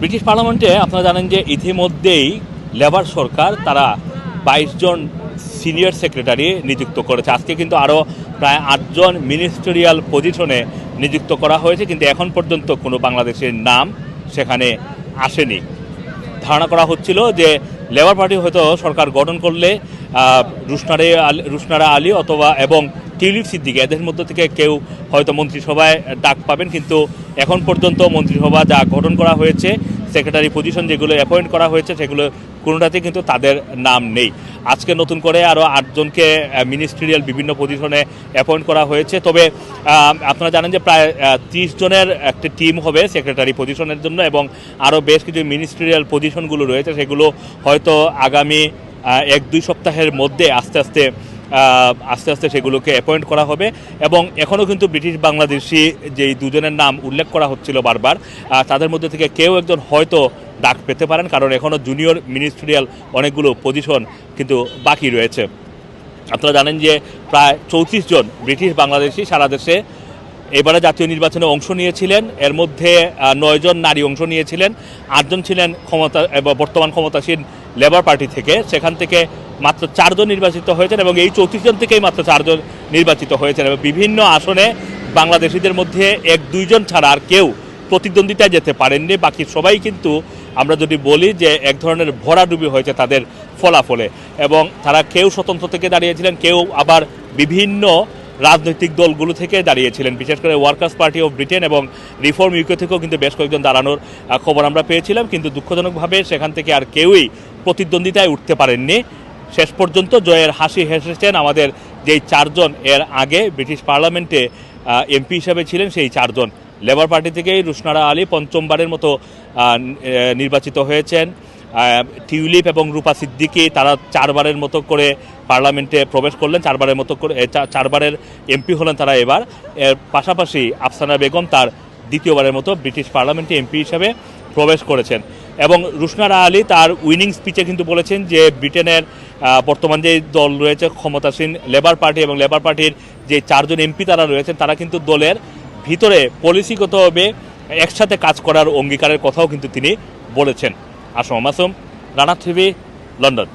British পার্লামেন্টে আপনারা জানেন যে ইতিমধ্যেই লেবার সরকার তারা বাইশ জন সিনিয়র সেক্রেটারি নিযুক্ত করেছে। আজকে কিন্তু আরও প্রায় আটজন মিনিস্টেরিয়াল পজিশনে নিযুক্ত করা হয়েছে, কিন্তু এখন পর্যন্ত কোনো বাংলাদেশের নাম সেখানে আসেনি। ধারণা করা হচ্ছিল যে লেবার পার্টি হয়তো সরকার গঠন করলে রুশনারে রুশনারা আলী অথবা এবং টিউলিপ সিদ্দিকি, এদের মধ্য থেকে কেউ হয়তো মন্ত্রিসভায় ডাক পাবেন, কিন্তু এখন পর্যন্ত মন্ত্রিসভা যা গঠন করা হয়েছে, সেক্রেটারি পজিশন যেগুলো অ্যাপয়েন্ট করা হয়েছে, সেগুলো কোনোটাতে কিন্তু তাদের নাম নেই। আজকে নতুন করে আরও আটজনকে মিনিস্ট্রিয়াল বিভিন্ন পজিশনে অ্যাপয়েন্ট করা হয়েছে। তবে আপনারা জানেন যে প্রায় ত্রিশ জনের একটা টিম হবে সেক্রেটারি পজিশনের জন্য এবং আরও বেশ কিছু মিনিস্ট্রিয়াল পজিশনগুলো রয়েছে। সেগুলো হয়তো আগামী এক দুই সপ্তাহের মধ্যে আস্তে আস্তে আস্তে আস্তে সেগুলোকে অ্যাপয়েন্ট করা হবে। এবং এখনও কিন্তু ব্রিটিশ বাংলাদেশি যেই দুজনের নাম উল্লেখ করা হচ্ছিল বারবার তাদের মধ্যে থেকে কেউ একজন হয়তো ডাক পেতে পারেন, কারণ এখনও জুনিয়র মিনিস্ট্রিয়াল অনেকগুলো পজিশন কিন্তু বাকি রয়েছে। আপনারা জানেন যে প্রায় চৌত্রিশ জন ব্রিটিশ বাংলাদেশি সারা দেশে এবারে জাতীয় নির্বাচনে অংশ নিয়েছিলেন। এর মধ্যে নয়জন নারী অংশ নিয়েছিলেন। আটজন ছিলেন ক্ষমতা বর্তমান ক্ষমতাসীন লেবার পার্টি থেকে। সেখান থেকে মাত্র চারজন নির্বাচিত হয়েছেন এবং এই চৌত্রিশ জন থেকেই মাত্র চারজন নির্বাচিত হয়েছেন। এবং বিভিন্ন আসনে বাংলাদেশিদের মধ্যে এক দুইজন ছাড়া আর কেউ প্রতিদ্বন্দ্বিতায় যেতে পারেননি। বাকি সবাই কিন্তু আমরা যদি বলি যে এক ধরনের ভরাডুবি হয়েছে তাদের ফলাফলে। এবং তারা কেউ স্বতন্ত্র থেকে দাঁড়িয়েছিলেন, কেউ আবার বিভিন্ন রাজনৈতিক দলগুলো থেকে দাঁড়িয়েছিলেন। বিশেষ করে ওয়ার্কার্স পার্টি অফ ব্রিটেন এবং রিফর্ম ইউকে থেকেও কিন্তু বেশ কয়েকজন দাঁড়ানোর খবর আমরা পেয়েছিলাম। কিন্তু দুঃখজনকভাবে সেখান থেকে আর কেউই প্রতিদ্বন্দ্বিতায় উঠতে পারেননি। শেষ পর্যন্ত জয়ের হাসি হেসেছেন আমাদের যেই চারজন। এর আগে ব্রিটিশ পার্লামেন্টে এমপি হিসাবে ছিলেন সেই চারজন। লেবার পার্টি থেকেই রুশনারা আলী পঞ্চমবারের মতো নির্বাচিত হয়েছেন। টিউলিপ এবং রূপা সিদ্দিকি তারা চারবারের মতো করে পার্লামেন্টে প্রবেশ করলেন, চারবারের মতো করে চারবারের এমপি হলেন তারা এবার। এর পাশাপাশি আফসানা বেগম তার দ্বিতীয়বারের মতো ব্রিটিশ পার্লামেন্টে এমপি হিসাবে প্রবেশ করেছেন। এবং রুশনারা আলী তার উইনিং স্পিচে কিন্তু বলেছেন যে ব্রিটেনের বর্তমান যে দল রয়েছে, ক্ষমতাসীন লেবার পার্টি এবং লেবার পার্টির যে চারজন এমপি তারা রয়েছেন, তারা কিন্তু দলের ভিতরে পলিসিগতভাবে একসাথে কাজ করার অঙ্গীকারের কথাও কিন্তু তিনি বলেছেন। Assam Masum Rana TV London.